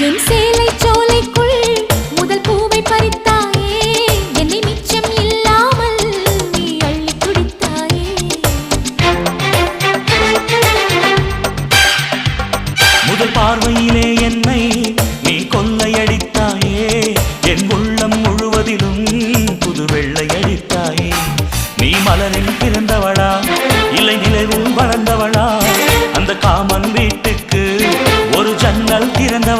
என் சேலை சோலைக்குள் முதல் பூவை பறித்தாயே. என்னை மிச்சம் இல்லாமல் நீ அள்ளி குடித்தாயே. முதல் பார்வையிலே என்னை நீ கொள்ளையடித்தாயே. என் உள்ளம் முழுவதிலும் புது வெள்ளையடித்தாயே. நீ மலரில் பிறந்தவளா?